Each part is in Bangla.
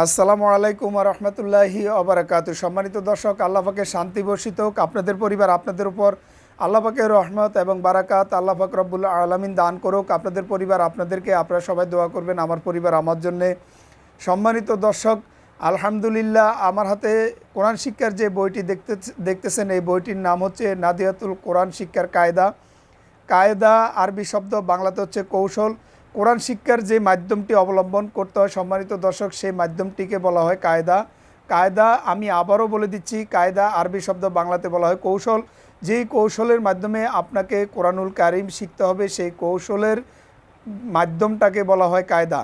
আসসালামু আলাইকুম রহমতুল্লাহি অবরাকাত সম্মানিত দর্শক আল্লাহাকে শান্তি বর্ষিত হোক। আপনাদের পরিবার আপনাদের উপর আল্লাহাকে রহমত এবং বারাকাত আল্লাহাক রব্বুল আলমিন দান করুক। আপনাদের পরিবার আপনাদেরকে আপনারা সবাই দোয়া করবেন, আমার পরিবার আমার জন্যে। সম্মানিত দর্শক, আলহামদুলিল্লাহ আমার হাতে কোরআন শিক্ষার যে বইটি দেখতে দেখতেছেন, এই বইটির নাম হচ্ছে নাদিয়াতুল কোরআন শিক্ষার কায়দা। কায়দা আরবি শব্দ, বাংলাতে হচ্ছে কৌশল। কোরআন শিক্ষার যে মাধ্যমটি অবলম্বন করতে হয়, সম্মানিত দর্শক, সেই মাধ্যমটিকে বলা হয় কায়দা। কায়দা আমি আবারও বলে দিচ্ছি, কায়দা আরবি শব্দ বাংলাতে বলা হয় কৌশল। যেই কৌশলের মাধ্যমে আপনাকে কোরআনুল কারিম শিখতে হবে, সেই কৌশলের মাধ্যমটাকে বলা হয় কায়দা।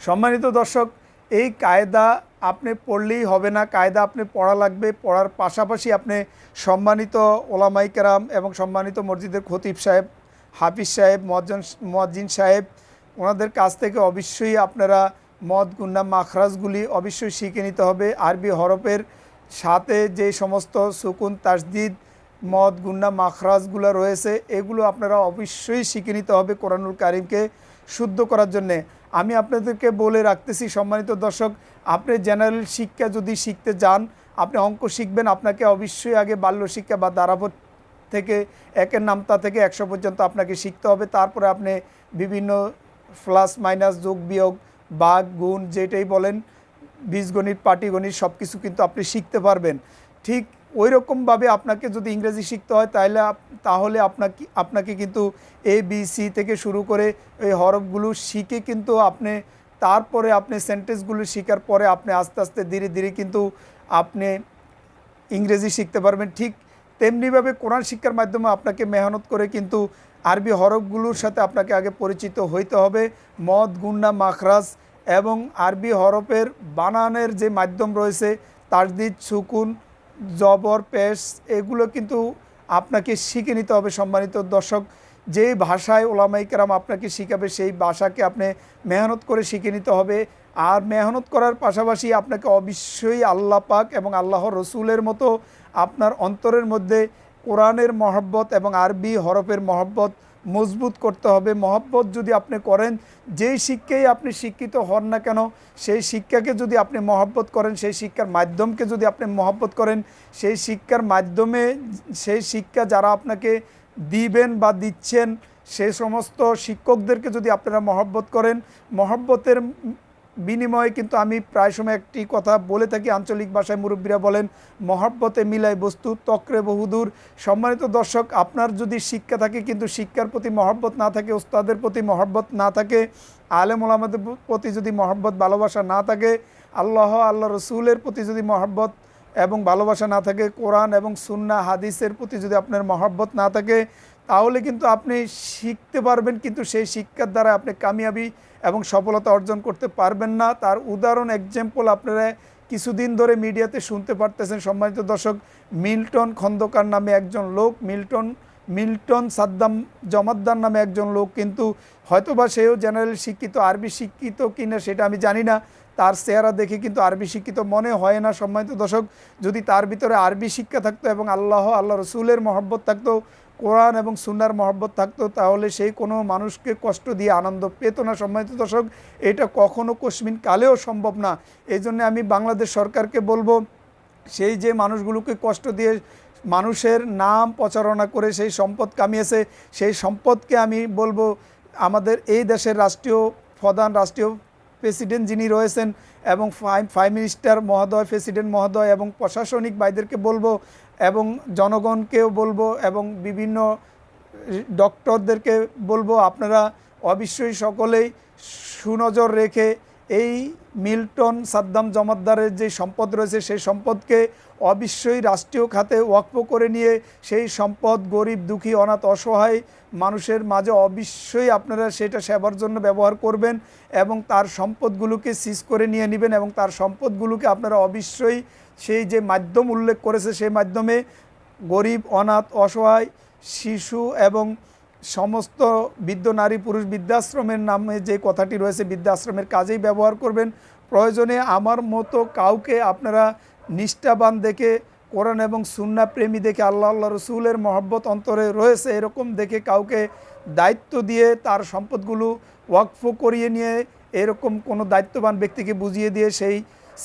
সম্মানিত দর্শক, এই কায়দা আপনি পড়লেই হবে না। কায়দা আপনি পড়া লাগবে, পড়ার পাশাপাশি আপনি সম্মানিত ওলামাই কেরাম এবং সম্মানিত মসজিদের খতিব সাহেব হাফিজ সাহেব, মজ্জন, মজ্জিন সাহেব, ওনাদের কাছ থেকে অবশ্যই আপনারা মদ গুন্না মাখরাজগুলি অবশ্যই শিখে নিতে হবে। আরবি হরফের সাথে যে সমস্ত সুকুন, তাসদিদ, মদ গুন্না মাখরাজগুলো রয়েছে, এগুলো আপনারা অবশ্যই শিখে নিতে হবে কোরআনুল কারিমকে শুদ্ধ করার জন্যে। আমি আপনাদেরকে বলে রাখতেছি, সম্মানিত দর্শক, আপনি জেনারেল শিক্ষা যদি শিখতে যান, আপনি অঙ্ক শিখবেন, আপনাকে অবশ্যই আগে বাল্য শিক্ষা বা দারাবত থেকে, একের নামতা থেকে একশো পর্যন্ত আপনাকে শিখতে হবে। তারপরে আপনি বিভিন্ন প্লাস মাইনাস যোগ বিয়োগ বাঘ গুণ যেটাই বলেন, বীজগণিত, পাটিগণিত সব কিছু কিন্তু আপনি শিখতে পারবেন। ঠিক ওই রকমভাবে আপনাকে যদি ইংরেজি শিখতে হয় তাহলে তাহলে আপনাকে আপনাকে কিন্তু এ বি সি থেকে শুরু করে এই হরফগুলো শিখে কিন্তু আপনি, তারপরে আপনি সেন্টেন্সগুলো শেখার পরে আপনি আস্তে আস্তে ধীরে ধীরে কিন্তু আপনি ইংরেজি শিখতে পারবেন। ঠিক তেমনিভাবে কোরআন শিক্ষার মাধ্যমে আপনাকে মেহনত করে কিন্তু আরবি হরফগুলোর সাথে আপনাকে আগে পরিচিত হইতে হবে। মদ গুন্না মাখরাজ এবং আরবি হরফের বানানের যে মাধ্যম রয়েছে, তাজদিদ, সুকুন, জবর, পেশ, এগুলো কিন্তু আপনাকে শিখে নিতে হবে সম্মানিত দর্শক। যে ভাষায় ওলামাই কেরাম আপনাকে শিখাবে, সেই ভাষাকে আপনি মেহনত করে শিখে নিতে হবে। আর মেহনত করার পাশাপাশি আপনাকে অবশ্যই আল্লাহ পাক এবং আল্লাহর রসুলের মতো আপনার অন্তরের মধ্যে কোরআনের মহব্বত এবং আরবি হরফের মহব্বত মজবুত করতে হবে। মহব্বত যদি আপনি করেন, যেই শিক্ষাই আপনি শিক্ষিত হন না কেন, সেই শিক্ষাকে যদি আপনি মহব্বত করেন, সেই শিক্ষার মাধ্যমকে যদি আপনি মহব্বত করেন, সেই শিক্ষার মাধ্যমে সেই শিক্ষা যারা আপনাকে দিবেন বা দিচ্ছেন সেই সমস্ত শিক্ষকদেরকে যদি আপনারা মহব্বত করেন, মহব্বতের বিনিময়ে কিন্তু আমি প্রায় সময় একটি কথা বলে থাকি। আঞ্চলিক ভাষায় মুরব্বীরা বলেন, মহব্বতে মিলাই বস্তু, তক্রে বহুদূর। সম্মানিত দর্শক, আপনার যদি শিক্ষা থাকে, কিন্তু শিক্ষার প্রতি মহব্বত না থাকে ওস্তাদের প্রতি মহব্বত না থাকে, আলেম ওলামাদের প্রতি যদি মহব্বত, ভালোবাসা না থাকে, আল্লাহ আল্লাহ রসুলের প্রতি যদি মহব্বত এবং ভালোবাসা না থাকে, কোরআন এবং সুন্না হাদিসের প্রতি যদি আপনার মহব্বত না থাকে তাহলে কিন্তু আপনি শিখতে পারবেন, কিন্তু সেই শিক্ষার দ্বারা আপনি কামিয়াবি এবং সফলতা অর্জন করতে পারবেন না। তার উদাহরণ এক্সাম্পল আপনারা কিছুদিন ধরে মিডিয়াতে শুনতে পারতেছেন। সম্মানিত দর্শক, মিল্টন খন্দকার নামে একজন লোক, মিল্টন মিল্টন সাদ্দাম জমাদ্দার নামে একজন লোক কিন্তু হয়তোবা সেও জেনারেল শিক্ষিত, আরবি শিক্ষিত কিনা সেটা আমি জানি না। তার চেহারা দেখে কিন্তু আরবি শিক্ষিত মনে হয় না। সম্মানিত দর্শক, যদি তার ভিতরে আরবি শিক্ষা থাকতো এবং আল্লাহ আল্লাহ রসুলের মহব্বত থাকতো কোরআন এবং সুনার মহব্বত থাকতো তাহলে সেই কোনো মানুষকে কষ্ট দিয়ে আনন্দ পেত না সম্মানিত দর্শক এটা কখনো কশ্মিন কালেও সম্ভব না এই আমি বাংলাদেশ সরকারকে বলব সেই যে মানুষগুলোকে কষ্ট দিয়ে মানুষের নাম প্রচারণা করে সেই সম্পদ কামিয়েছে সেই সম্পদকে আমি বলব আমাদের এই দেশের রাষ্ট্রীয় প্রধান রাষ্ট্রীয় প্রেসিডেন্ট যিনি রয়েছেন এবং প্রাইম মিনিস্টার মহোদয় প্রেসিডেন্ট মহোদয় এবং প্রশাসনিক ভাইদেরকে বলব এবং জনগণকেও বলব এবং বিভিন্ন ডক্টরদেরকে বলব আপনারা অবশ্যই সকলেই সুনজর রেখে এই মিল্টন সাদ্দাম জমাদ্দারের যে সম্পদ রয়েছে, সেই সম্পদকে অবশ্যই রাষ্ট্রীয় খাতে ওয়াকফ করে নিয়ে সেই সম্পদ গরিব, দুঃখী, অনাথ, অসহায় মানুষের মাঝে অবশ্যই আপনারা সেটা সেবার জন্য ব্যবহার করবেন এবং তার সম্পদগুলোকে সিজ করে নিয়ে নেবেন এবং তার সম্পদগুলোকে আপনারা অবশ্যই সেই যে মাধ্যম উল্লেখ করেছে, সেই মাধ্যমে গরিব, অনাথ, অসহায়, শিশু এবং সমস্ত বৃদ্ধ নারী পুরুষ বৃদ্ধাশ্রমের নামে যে কথাটি রয়েছে, বৃদ্ধাশ্রমের কাজেই ব্যবহার করবেন। প্রয়োজনে আমার মতো কাউকে আপনারা নিষ্ঠাবান দেখে কোরআন এবং সুন্না প্রেমী দেখে আল্লাহ আল্লাহ রসুলের মহব্বত অন্তরে রয়েছে, এরকম দেখে কাউকে দায়িত্ব দিয়ে তার সম্পদগুলো ওয়াকফ করিয়ে নিয়ে এরকম কোনো দায়িত্ববান ব্যক্তিকে বুঝিয়ে দিয়ে সেই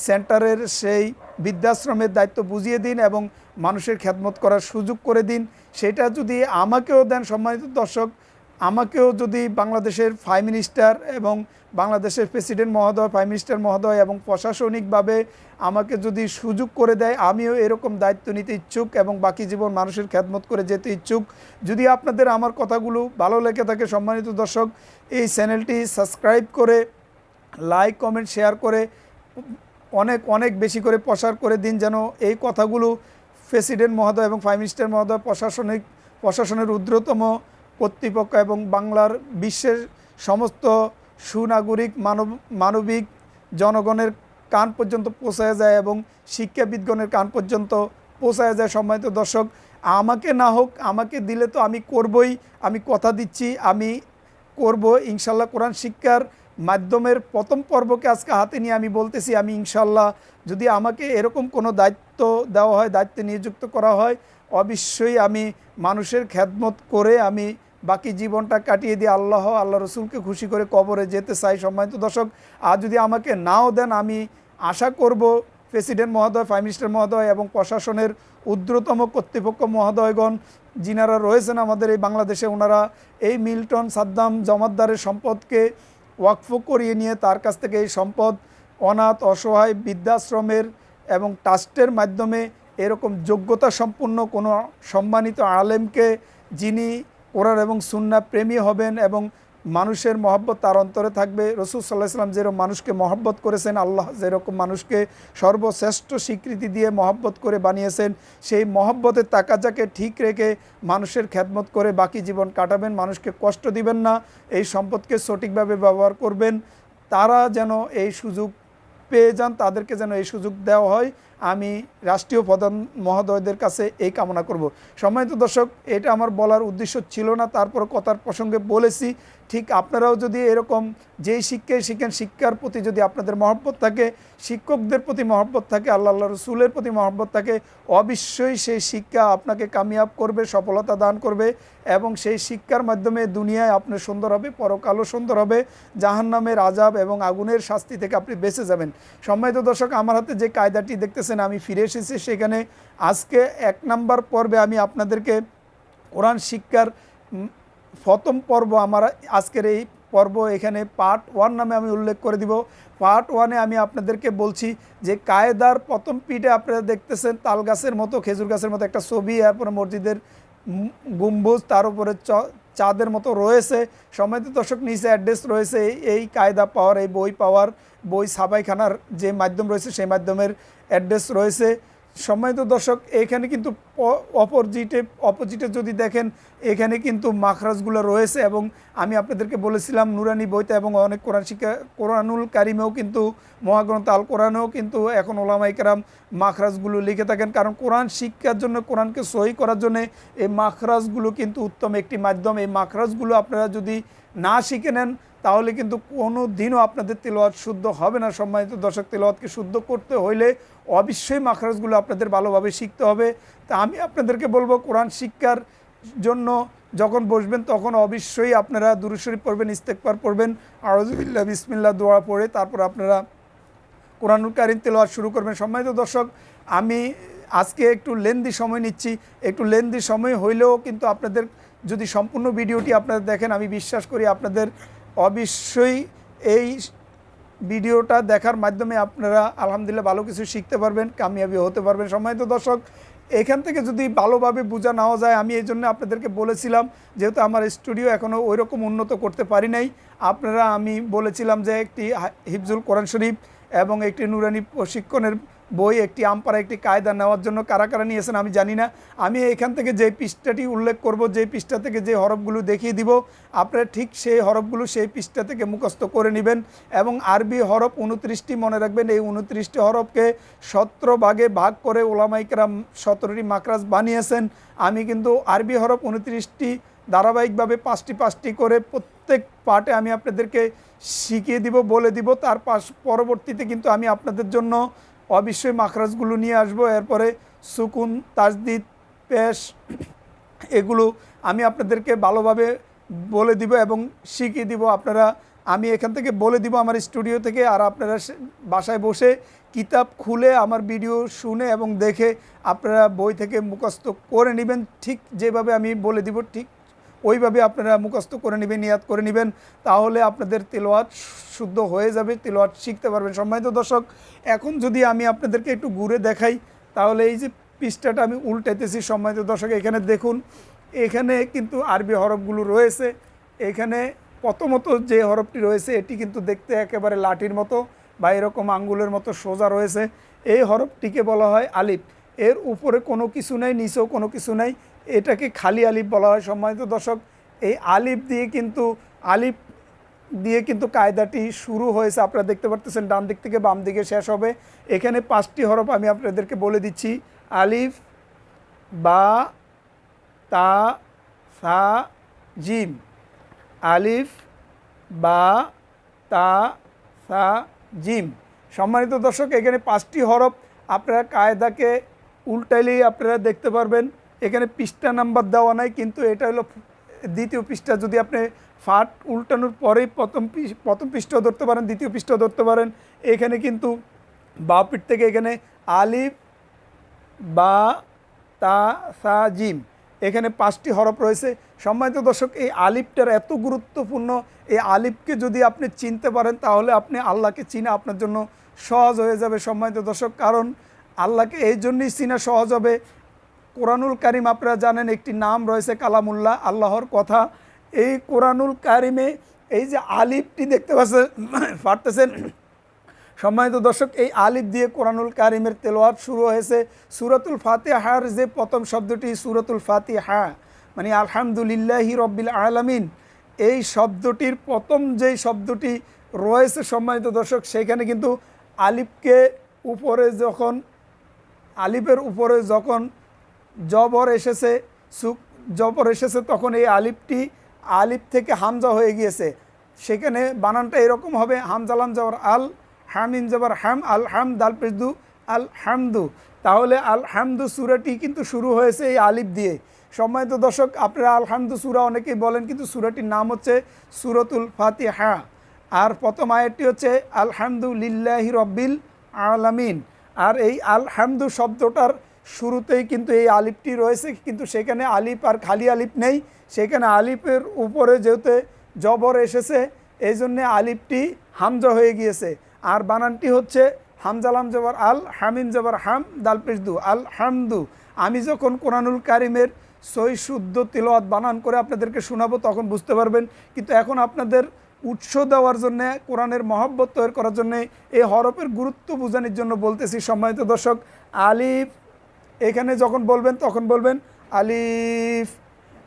সেন্টারের সেই বৃদ্ধাশ্রমের দায়িত্ব বুঝিয়ে দিন এবং মানুষের খেদমত করার সুযোগ করে দিন। সেটা যদি আমাকেও দেন সম্মানিত দর্শক, আমাকেও যদি বাংলাদেশের প্রাইম মিনিস্টার এবং বাংলাদেশের প্রেসিডেন্ট মহোদয় প্রাইম মিনিস্টার মহোদয় এবং প্রশাসনিকভাবে আমাকে যদি সুযোগ করে দেয়, আমিও এরকম দায়িত্ব নিতে ইচ্ছুক এবং বাকি জীবন মানুষের খেদমত করে যেতে ইচ্ছুক। যদি আপনাদের আমার কথাগুলো ভালো লেগে থাকে সম্মানিত দর্শক, এই চ্যানেলটি সাবস্ক্রাইব করে, লাইক, কমেন্ট, শেয়ার করে অনেক অনেক বেশি করে প্রসার করে দিন যেন এই কথাগুলো প্রেসিডেন্ট মহোদয় এবং প্রাইম মিনিস্টার মহোদয় প্রশাসনিক, প্রশাসনের ঊর্ধ্বতম কর্তৃপক্ষ এবং বাংলার বিশ্বের সমস্ত সুনাগরিক, মানব, মানবিক জনগণের কান পর্যন্ত পৌঁছায় যায় এবং শিক্ষাবিদগণের কান পর্যন্ত পৌঁছায় যায় সম্মানিত দর্শক। আমাকে না হোক, আমাকে দিলে তো আমি করবই, আমি কথা দিচ্ছি, আমি করব, ইনশাল্লাহ কোরআন শিক্ষার মাধ্যমের প্রথম পর্বকে আজকে হাতে নিয়ে আমি বলতেছি, আমি ইনশাল্লাহ যদি আমাকে এরকম কোনো দায়িত্ব দেওয়া হয়, দায়িত্বে নিযুক্ত করা হয়, অবশ্যই আমি মানুষের খেদমত করে আমি বাকি জীবনটা কাটিয়ে দিয়ে আল্লাহ আল্লাহ রসুলকে খুশি করে কবরে যেতে চাই সম্মানিত দর্শক। আর যদি আমাকে নাও দেন, আমি আশা করব প্রেসিডেন্ট মহোদয়, প্রাইম মিনিস্টার মহোদয় এবং প্রশাসনের ঊর্ধ্বতম কর্তৃপক্ষ মহোদয়গণ, যিনারা রয়েছেন আমাদের এই বাংলাদেশে, ওনারা এই মিল্টন সাদ্দাম জমাদ্দারের সম্পদকে ওয়াকফ করিয়ে নিয়ে তার কাছ থেকে এই সম্পদ, অনাথ, অসহায়, বৃদ্ধাশ্রমের এবং ট্রাস্টের মাধ্যমে এরকম যোগ্যতা সম্পন্ন কোনো সম্মানিত আলেমকে যিনি কোরআন এবং সুন্না প্রেমী হবেন এবং মানুষের মহব্বত তার অন্তরে থাকবে। রসুল সাল্লাহ সাল্লাম যেরকম মানুষকে মহব্বত করেছেন, আল্লাহ যেরকম মানুষকে সর্বশ্রেষ্ঠ স্বীকৃতি দিয়ে মহব্বত করে বানিয়েছেন, সেই মহব্বতের তাকাজাকে ঠিক রেখে মানুষের খ্যাতমত করে বাকি জীবন কাটাবেন। মানুষকে কষ্ট দিবেন না, এই সম্পদকে সঠিকভাবে ব্যবহার করবেন। তারা যেন এই সুযোগ পেয়ে যান, তাদেরকে যেন এই সুযোগ দেওয়া হয়। আমি রাষ্ট্রীয় প্রধান মহোদয়দের কাছে এই কামনা করব। সম্মানিত দর্শক, এটা আমার বলার উদ্দেশ্য ছিল না তারপর কথার প্রসঙ্গে বলেছি। ঠিক আপনারাও যদি এরকম যেই শিক্ষায় শিখেন, শিক্ষার প্রতি যদি আপনাদের মহব্বত থাকে, শিক্ষকদের প্রতি মহব্বত থাকে, আল্লাহ আল্লাহ রসুলের প্রতি মহব্বত থাকে, অবশ্যই সেই শিক্ষা আপনাকে কামিয়াব করবে, সফলতা দান করবে এবং সেই শিক্ষার মাধ্যমে দুনিয়ায় আপনার সুন্দর হবে, পরকালও সুন্দর হবে, জাহান্নামের আজাব এবং আগুনের শাস্তি থেকে আপনি বেঁচে যাবেন। সম্মানিত দর্শক, আমার হাতে যে কায়দাটি দেখতেছেন আমি ফিরে এসেছি সেখানে। আজকে এক নাম্বার পর্বে আমি আপনাদেরকে কোরআন শিক্ষার প্রথম পর্ব আমার আজকের এই পর্ব এখানে পার্ট ওয়ান নামে আমি উল্লেখ করে দিব। পার্ট ওয়ানে আমি আপনাদেরকে বলছি যে কায়দার প্রথম পিঠে আপনারা দেখতেছেন তাল গাছের মতো, খেজুর গাছের মতো একটা ছবি, এরপরে মসজিদের গম্বুজ, তার উপরে চাঁদের মতো রয়েছে। সময়ত দর্শক, নিচে অ্যাড্রেস রয়েছে এই- এই কায়দা পাওয়ার, এই বই পাওয়ার বই ছাপাইখানার যে মাধ্যম রয়েছে সেই মাধ্যমের অ্যাড্রেস রয়েছে। সম্মানিত দর্শক, এখানে কিন্তু অপোজিটে অপোজিটে যদি দেখেন, এখানে কিন্তু মাখরাজগুলো রয়েছে এবং আমি আপনাদেরকে বলেছিলাম, নুরানি বইতে এবং অনেক কোরআন শিক্ষা, কোরআনুল কারিমেও কিন্তু, মহাগ্রন্থ আল কোরআনেও কিন্তু এখন ওলামাইকেরাম মাখরাজগুলো লিখে থাকেন। কারণ কোরআন শিক্ষার জন্য, কোরআনকে সহি করার জন্য এই মাখরাজগুলো কিন্তু উত্তম একটি মাধ্যম। এই মাখরাজগুলো আপনারা যদি না শিখে নেন, তাহলে কিন্তু কোনো দিনও আপনাদের তেলোয়াত শুদ্ধ হবে না। সম্মানিত দর্শক তেলোয়াতকে শুদ্ধ করতে হইলে অবশ্যই মাখরাজগুলো আপনাদের ভালোভাবে শিখতে হবে। তা আমি আপনাদেরকে বলব, কোরআন শিক্ষার জন্য যখন বসবেন, তখন অবশ্যই আপনারা দুরুশরীফ পড়বেন, ইস্তেকবার পড়বেন। আরজুবিল্লা বিসমিল্লা দোয়া পড়ে তারপর আপনারা কোরআনুল কারিম তেলাওয়াত শুরু করবেন। সম্মানিত দর্শক, আমি আজকে একটু লেন্দি সময় নিচ্ছি। একটু লেন্দি সময় হইলেও কিন্তু আপনাদের যদি সম্পূর্ণ ভিডিওটি আপনারা দেখেন, আমি বিশ্বাস করি আপনাদের অবশ্যই এই ভিডিওটা দেখার মাধ্যমে আপনারা আলহামদুলিল্লাহ ভালো কিছু শিখতে পারবেন, কামিয়াবি হতে পারবেন। সম্মানিত দর্শক, এখান থেকে যদি ভালোভাবে বোঝা নেওয়া যায়, আমি এই জন্য আপনাদেরকে বলেছিলাম, যেহেতু আমার স্টুডিও এখনও ওই রকম উন্নত করতে পারি নাই, আপনারা আমি বলেছিলাম যে একটি হিফজুল কোরআন শরীফ এবং একটি নুরানি প্রশিক্ষণের বই, একটি আমপারা একটি কায়দা নেওয়ার জন্য কারা কারা নিয়েছেন আমি জানি না। আমি এখান থেকে যে পৃষ্ঠাটি উল্লেখ করব, যে পৃষ্ঠা থেকে যে হরফগুলো দেখিয়ে দিব, আপনারা ঠিক সেই হরফগুলো সেই পৃষ্ঠা থেকে মুখস্থ করে নেবেন এবং আরবি হরফ উনত্রিশটি মনে রাখবেন। এই উনত্রিশটি হরফকে সতেরো ভাগে ভাগ করে ওলামাইকরাম সতেরোটি মাকরাজ বানিয়েছেন। আমি কিন্তু আরবি হরফ উনত্রিশটি ধারাবাহিকভাবে পাঁচটি পাঁচটি করে প্রত্যেক পার্টে আমি আপনাদেরকে শিখিয়ে দিব, বলে দিব। তার পাশ পরবর্তীতে কিন্তু আমি আপনাদের জন্য অবশ্যই মাখরাজগুলো নিয়ে আসব। এরপরে সুকুন, তাজদিদ, পেশ, এগুলো আমি আপনাদেরকে ভালোভাবে বলে দিব এবং শিখিয়ে দিব। আপনারা, আমি এখান থেকে বলে দিব আমার স্টুডিও থেকে আর আপনারা বাসায় বসে কিতাব খুলে আমার ভিডিও শুনে এবং দেখে আপনারা বই থেকে মুখস্থ করে নেবেন। ঠিক যেভাবে আমি বলে দিব, ঠিক ওইভাবে আপনারা মুখস্থ করে নেবেন, নিয়াত করে নেবেন, তাহলে আপনাদের তেলোয়াত শুদ্ধ হয়ে যাবে তেলোয়াত শিখতে পারবেন। সম্মানিত দর্শক, এখন যদি আমি আপনাদেরকে একটু ঘুরে দেখাই, তাহলে এই যে পৃষ্ঠাটা আমি উল্টাইতেছি, সম্মানিত দর্শক, এখানে দেখুন, এখানে কিন্তু আরবি হরফগুলো রয়েছে। এখানে প্রথমত যে হরফটি রয়েছে, এটি কিন্তু দেখতে একেবারে লাঠির মতো বা এরকম আঙ্গুলের মতো সোজা রয়েছে। এই হরফটিকে বলা হয় আলিফ। এর উপরে কোনো কিছু নেই, নিচেও কোনো কিছু নেই। এটাকে খালি আলিফ বলা হয় সম্মানিত দর্শক। এই আলিফ দিয়ে কিন্তু, আলিফ দিয়ে কিন্তু কায়দাটি শুরু হয়েছে, আপনারা দেখতে পারতেছেন, ডান দিক থেকে বাম দিকে শেষ হবে। এখানে পাঁচটি হরফ আমি আপনাদেরকে বলে দিচ্ছি। আলিফ, বা, তা, সা, জিম। আলিফ, বা, তা, সা, জিম। সম্মানিত দর্শক, এখানে পাঁচটি হরফ আপনারা কায়দাকে উল্টাইলেই আপনারা দেখতে পারবেন। এখানে পৃষ্ঠা নাম্বার দেওয়া নাই, কিন্তু এটা হলো দ্বিতীয় পৃষ্ঠা। যদি আপনি ফাট উল্টানোর পরেই প্রথম প্রথম পৃষ্ঠা ধরতে পারেন, দ্বিতীয় পৃষ্ঠা ধরতে পারেন, এখানে কিন্তু বাঁ পিঠ থেকে এখানে আলিফ, বা, তা, সা, জিম, এখানে পাঁচটি হরফ রয়েছে। সম্মানিত দর্শক, এই আলিফটার এত গুরুত্বপূর্ণ, এই আলিফকে যদি আপনি চিনতে পারেন, তাহলে আপনি আল্লাহকে চিনা আপনার জন্য সহজ হয়ে যাবে, সম্মানিত দর্শক, কারণ আল্লাহকে এই জন্যই চিনা সহজ হবে কোরআনুল কারিম আপনারা জানেন একটি নাম রয়েছে কালামুল্লাহ, আল্লাহর কথা। এই কোরআনুল কারিমে এই যে আলিফটি দেখতে পাচ্ছেন, পারতেছেন? সম্মানিত দর্শক, এই আলিফ দিয়ে কোরআনুল কারিমের তেলোয়াত শুরু হয়েছে। সুরতুল সুরাতুল ফাতিহার যে প্রথম শব্দটি, সুরাতুল ফাতিহা মানে আলহামদুলিল্লাহি রব্বিল আলামিন, এই শব্দটির প্রথম যেই শব্দটি রয়েছে সম্মানিত দর্শক, সেখানে কিন্তু আলিফকে উপরে যখন, আলিফের উপরে যখন জবর এসেছে, সুক, জবর এসেছে তখন এই আলিফটি, আলিফ থেকে হামজা হয়ে গিয়েছে। সেখানে বানানটা এরকম হবে হামজালাম জবর আল, হামিন জবর হাম, আল হাম দাল পেজদু আল হামদু। তাহলে আল হামদু সুরাটি কিন্তু শুরু হয়েছে এই আলিফ দিয়ে। সম্মানিত দর্শক, আপনারা আলহামদু সুরা অনেকেই বলেন, কিন্তু সুরাটির নাম হচ্ছে সুরতুল ফাতিহা। আর প্রথম আয়াতটি হচ্ছে আলহামদুলিল্লাহি রব্বিল আলামিন। আর এই আলহামদু শব্দটার শুরুতেই কিন্তু এই আলিফটি রয়েছে, কিন্তু সেখানে আলিফ আর খালি আলিফ নেই। সেখানে আলিফের উপরে যেহেতু জবর এসেছে, এই জন্যে আলিফটি হামজা হয়ে গিয়েছে। আর বানানটি হচ্ছে হামজালাম জবর আল হামিন জবর হাম দাল পেশদু আল হামদু। আমি যখন কোরআনুল কারিমের সই শুদ্ধ তিলওয়াত বানান করে আপনাদেরকে শোনাবো, তখন বুঝতে পারবেন। কিন্তু এখন আপনাদের উৎস দেওয়ার জন্যে, কোরআনের মহব্বত তৈরি করার জন্যে এই হরফের গুরুত্ব বোঝানোর জন্য বলতেছি সম্মানিত দর্শক, আলিফ এখানে যখন বলবেন, তখন বলবেন আলিফ।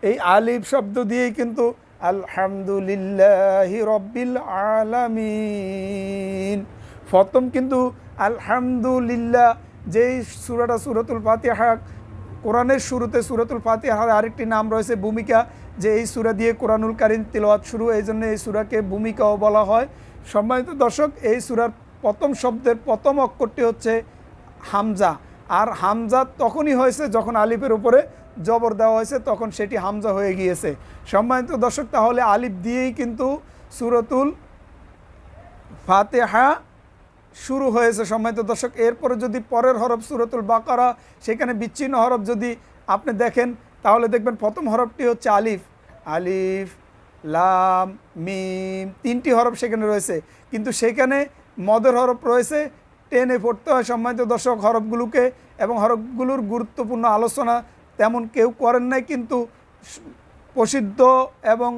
এই আলিফ শব্দ দিয়েই কিন্তু আলহামদুলিল্লাহি রব্বিল আলামিন। প্রথম কিন্তু আলহামদুলিল্লাহ, যেই সুরাটা সুরতুল ফাতিহা, কোরআনের শুরুতে সুরতুল ফাতিহার আরেকটি নাম রয়েছে ভূমিকা, যে এই সুরা দিয়ে কোরআনুল কারিম তিলওয়াত শুরু, এই জন্য এই সুরাকে ভূমিকাও বলা হয়। সম্মানিত দর্শক, এই সুরার প্রথম শব্দের প্রথম অক্ষরটি হচ্ছে হামজা। আর হামজা তখনই হয়েছে যখন আলিফের উপরে জবর দেওয়া হয়েছে, তখন সেটি হামজা হয়ে গিয়েছে। সম্মানিত দর্শক, তাহলে আলিফ দিয়েই কিন্তু সুরতুল ফাতেহা শুরু হয়েছে, সম্মানিত দর্শক। এরপরে যদি পরের হরফ সুরতুল বাকারা, সেখানে বিচ্ছিন্ন হরফ যদি আপনি দেখেন, তাহলে দেখবেন প্রথম হরফটি হচ্ছে আলিফ। আলিফ, লাম, মিম, তিনটি হরফ সেখানে রয়েছে। কিন্তু সেখানে মদের হরফ রয়েছে টেনে পড়তে হয় সম্মানিত দর্শক, হরফগুলোকে এবং হরফগুলোর গুরুত্বপূর্ণ আলোচনা তেমন কেউ করেন নাই, কিন্তু প্রসিদ্ধ এবং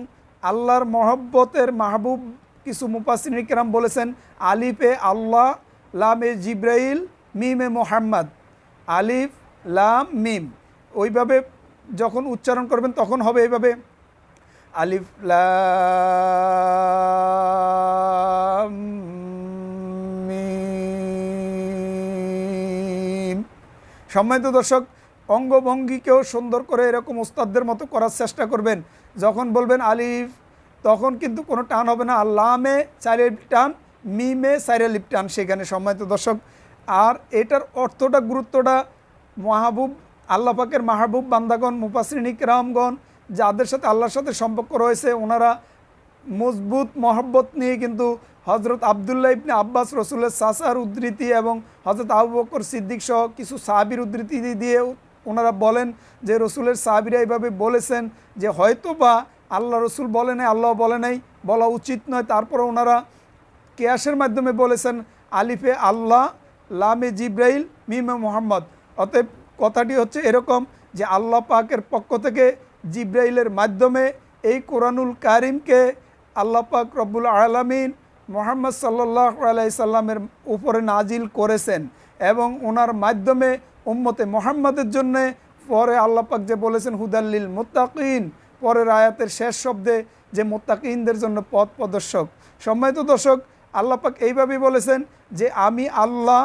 আল্লাহর মহব্বতের মাহবুব কিছু মুপাসিন কেরাম বলেছেন, আলিফে আল্লাহ, লামে জিব্রাইল, মিমে মোহাম্মদ। আলিফ, লাম, মিম। ওইভাবে যখন উচ্চারণ করবেন তখন হবে এইভাবে, আলিফ, লাম সম্মানিত দর্শক, অঙ্গভঙ্গিকেও সুন্দর করে এরকম ওস্তাদদের মতো করার চেষ্টা করবেন। যখন বলবেন আলিফ, তখন কিন্তু কোনো টান হবে না। আর লামে টান, মিমে চারের লিপ টান সেখানে সম্মানিত দর্শক। আর এটার অর্থটা, গুরুত্বটা মাহবুব, আল্লাহ পাকের মাহবুব বান্দাগণ মুপাসরিন রামগণ যাদের সাথে আল্লাহর সাথে সম্পর্ক রয়েছে, ওনারা মজবুত মহব্বত নিয়ে কিন্তু হজরত আবদুল্লাহ ইবনে আব্বাস রসুলের সাসার উদ্ধৃতি এবং হজরত আবু বকর সিদ্দিক সহ কিছু সাহাবির উদ্ধৃতি দিয়ে ওনারা বলেন যে রসুলের সাহাবিরা এইভাবে বলেছেন যে হয়তো বা আল্লাহ রসুল বলে নাই, আল্লাহ বলে নাই, বলা উচিত নয়। তারপরে ওনারা কেয়াসের মাধ্যমে বলেছেন, আলিফে আল্লাহ, লামে জিব্রাইল, মিমে মোহাম্মদ। অতএব কথাটি হচ্ছে এরকম যে আল্লাহ পাকের পক্ষ থেকে জিব্রাইলের মাধ্যমে এই কোরআনুল কারিমকে আল্লাহ পাক রব্বুল আলমিন মোহাম্মদ সাল্লাহ আলাইসাল্লামের উপরে নাজিল করেছেন এবং ওনার মাধ্যমে উম্মতে মোহাম্মদের জন্যে পরে আল্লাপাক যে বলেছেন হুদাল্লিল মুত্তাকিন পরের আয়াতের শেষ শব্দে যে মোত্তাকিনদের জন্য পথ প্রদর্শক। সম্মানিত দর্শক, আল্লাহ পাক এইভাবেই বলেছেন যে, আমি আল্লাহ,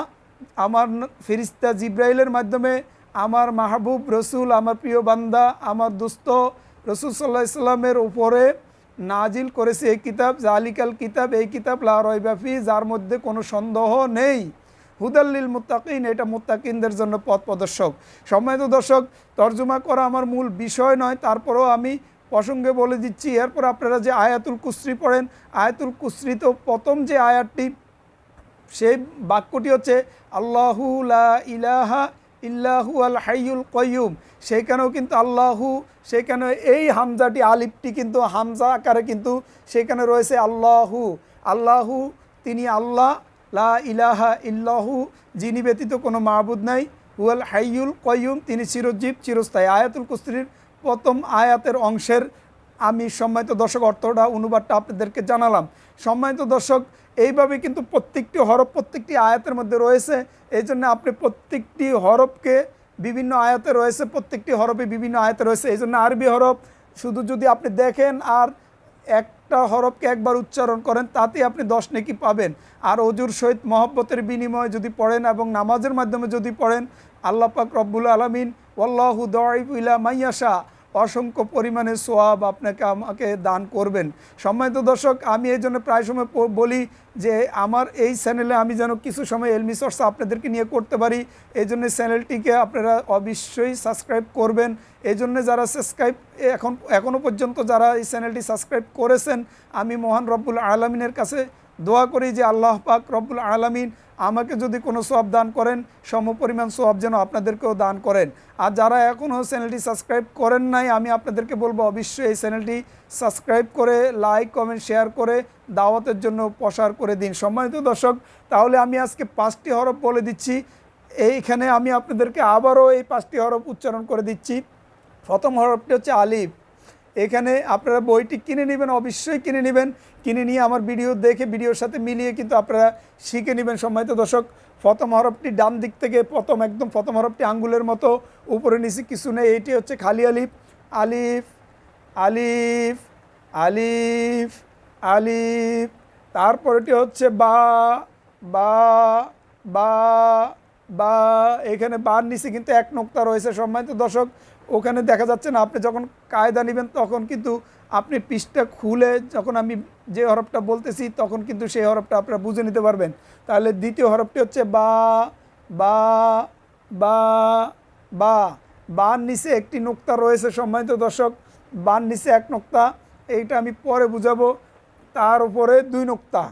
আমার ফিরিস্তা জিব্রাইলের মাধ্যমে আমার মাহবুব রসুল, আমার প্রিয় বান্দা, আমার দুস্থ রসুল সাল্লাহ ইসলামের উপরে নাজিল করেছে এই কিতাব, জালিকাল কিতাব, এই কিতাব লা রয়বাফি যার মধ্যে কোনো সন্দেহ নেই। হুদাল্লিল মুত্তাকিন, এটা মুত্তাকিনদের জন্য পথ প্রদর্শক। সম্মানিত দর্শক, তর্জমা করা আমার মূল বিষয় নয়, তারপরেও আমি প্রসঙ্গে বলে দিচ্ছি, এরপর আপনারা যে আয়াতুল কুসরি পড়েন, আয়াতুল কুসরিতে প্রথম যে আয়াতটি, সেই বাক্যটি হচ্ছে, আল্লাহু লা ইলাহা ইল্লাহু আল হাইয়ুল কয়ুম সেইখানেও কিন্তু আল্লাহু সেখানে এই হামজাটি আলিফটি কিন্তু হামজা আকারে কিন্তু সেখানে রয়েছে আল্লাহু। আল্লাহু, তিনি আল্লাহ, লা ইলাহা ইল্লাহু, যিনি ব্যতীত কোনো মাহবুদ নাই। হুয়াল হাইয়ুল কয়ুম তিনি চিরজীব, চিরস্থায়ী। আয়াতুল কুস্তির প্রথম আয়াতের অংশের আমি সম্মানিত দর্শক অর্থটা, অনুবাদটা আপনাদেরকে জানালাম। সম্মানিত দর্শক, এইভাবে কিন্তু প্রত্যেকটি হরফ প্রত্যেকটি আয়াতের মধ্যে রয়েছে। এই জন্য আপনি প্রত্যেকটি হরফকে বিভিন্ন আয়াতে রয়েছে, প্রত্যেকটি হরফে বিভিন্ন আয়াতে রয়েছে, এই জন্য আরবি হরফ শুধু যদি আপনি দেখেন আর একটা হরফকে একবার উচ্চারণ করেন তাতে আপনি দশ নেকি পাবেন। আর অজুর সহিত মহব্বতের বিনিময়ে যদি পড়েন এবং নামাজের মাধ্যমে যদি পড়েন, আল্লাহ পাক রব্বুল আলমিন ওল্লাহু দইলা মাইয়াশা অসংখ্য পরিমাণে সোয়াব আপনাকে আমাকে দান করবেন। সম্মানিত দর্শক, আমি এই জন্য প্রায় সময় বলি যে আমার এই চ্যানেলে আমি যেন কিছু সময় এলমি চর্চা আপনাদেরকে নিয়ে করতে পারি, এই জন্য চ্যানেলটিকে আপনারা অবশ্যই সাবস্ক্রাইব করবেন। এই জন্য যারা সাবস্ক্রাইব এখন এখনও পর্যন্ত যারা এই চ্যানেলটি সাবস্ক্রাইব করেছেন, আমি মহান রব্বুল আলমিনের কাছে দোয়া করি যে আল্লাহ পাক রব্বুল আলমিন আমাকে যদি কোনো সব দান করেন সম পরিমাণ সব যেন আপনাদেরকেও দান করেন। আর যারা এখনও চ্যানেলটি সাবস্ক্রাইব করেন নাই, আমি আপনাদেরকে বলব অবশ্যই এই চ্যানেলটি সাবস্ক্রাইব করে, লাইক, কমেন্ট, শেয়ার করে দাওয়াতের জন্য প্রসার করে দিন। সম্মানিত দর্শক, তাহলে আমি আজকে পাঁচটি হরফ বলে দিচ্ছি। এইখানে আমি আপনাদেরকে আবারও এই পাঁচটি হরফ উচ্চারণ করে দিচ্ছি। প্রথম হরফটি হচ্ছে আলিফ। এখানে আপনারা বইটি কিনে নেবেন, অবশ্যই কিনে নেবেন। কিনে নিয়ে আমার ভিডিও দেখে, ভিডিওর সাথে মিলিয়ে কিন্তু আপনারা শিখে নেবেন সম্মানিত দর্শক। প্রথম হরফটি ডান দিক থেকে, প্রথম একদম প্রথম হরফটি আঙ্গুলের মতো, উপরে নিচে কিছু নেই এইটি হচ্ছে খালি আলিফ। আলিফ আলিফ আলিফ আলিফ। তারপরেটি হচ্ছে বা বা বা বা। এখানে বার নিচে কিন্তু এক নোক্তা রয়েছে সম্মানিত দর্শক। ওখানে দেখা যাচ্ছে না, আপনি যখন কায়দা নেবেন তখন কিন্তু আপনি পৃষ্ঠা খুলে যখন আমি যে হরফটা বলতেছি তখন কিন্তু সেই হরফটা আপনারা বুঝে নিতে পারবেন। তাহলে দ্বিতীয় হরফটি হচ্ছে বা বা বা বা, বার নিচে একটি নোক্তা রয়েছে সম্মানিত দর্শক, বার নিচে এক নোক্তা, এইটা আমি পরে বুঝাবো। তার উপরে দুই নোক্তা,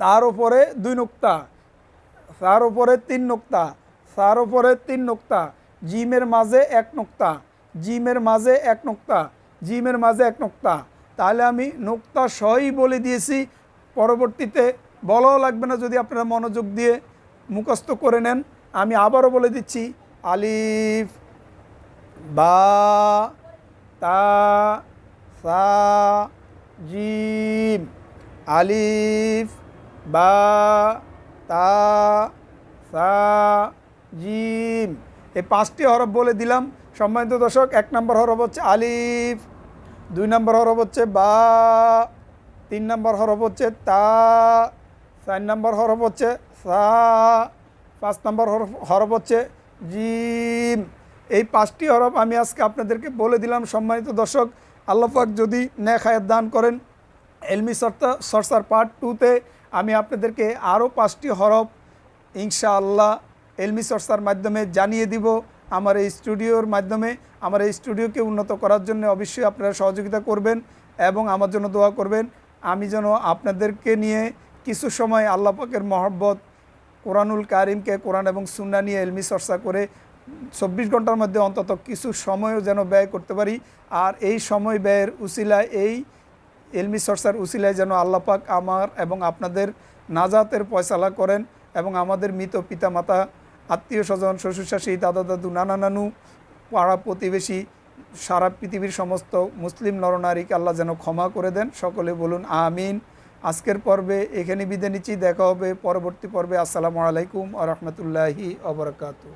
তার উপরে দুই নোক্তা, তার উপরে তিন নোক্তা, তার উপরে তিন নোক্তা জিমের মাঝে এক নোক্তা, জিমের মাঝে এক নোক্তা, জিমের মাঝে এক নোক্তা। তাহলে আমি নোক্তা সহই বলে দিয়েছি, পরবর্তীতে বলাও লাগবে না যদি আপনারা মনোযোগ দিয়ে মুখস্থ করে নেন। আমি আবারও বলে দিচ্ছি, আলিফ, বা, তা, সা, জিম, আলিফ, বা, তা, সা, জিম। এই পাঁচটি হরফ বলে দিলাম। সম্মানিত দর্শক, এক নম্বর হরফ হচ্ছে আলিফ, দুই নম্বর হরফ হচ্ছে বা, তিন নম্বর হরফ হচ্ছে তা, চার নম্বর হরফ হচ্ছে সা, পাঁচ নম্বর হরফ হরফ হচ্ছে জিম। এই পাঁচটি হরফ আমি আজকে আপনাদেরকে বলে দিলাম। সম্মানিত দর্শক আল্লাপাক যদি নেখায়াত দান করেন, এলমি সর্তা, সরসার পার্ট টুতে আমি আপনাদেরকে আরও পাঁচটি হরফ, ইনশাআল্লাহ এলমি চর্চার মাধ্যমে জানিয়ে দিব, আমার এই স্টুডিওর মাধ্যমে, আমার এই স্টুডিওকে উন্নত করার জন্য অবশ্যই আপনারা সহযোগিতা করবেন এবং আমার জন্য দোয়া করবেন। আমি যেন আপনাদেরকে নিয়ে কিছু সময় আল্লাহ পাকের মহব্বত, কোরআনুল কারিমকে কোরআন এবং সুন্না নিয়ে এলমি চর্চা করে চব্বিশ ঘণ্টার মধ্যে অন্তত কিছু সময়ও যেন ব্যয় করতে পারি। আর এই সময় ব্যয়ের উসিলায়, এই এলমি চর্চার উসিলায় যেন আল্লাহ পাক আমার এবং আপনাদের নাজাতের পয়সালা করেন এবং আমাদের মৃত পিতা মাতা আত্মীয় স্বজন, শ্বশুর শাশি দাদা দাদু, নানা নানু, পাড়া প্রতিবেশী, সারা পৃথিবীর সমস্ত মুসলিম নরনারীকে আল্লাহ যেন ক্ষমা করে দেন। সকলে বলুন, আমিন। আজকের পর্বে এখানে বিদায় নিচ্ছি। দেখা হবে পরবর্তী পর্বে। আসসালামু আলাইকুম আ রহমতুল্লাহি আবরকাতু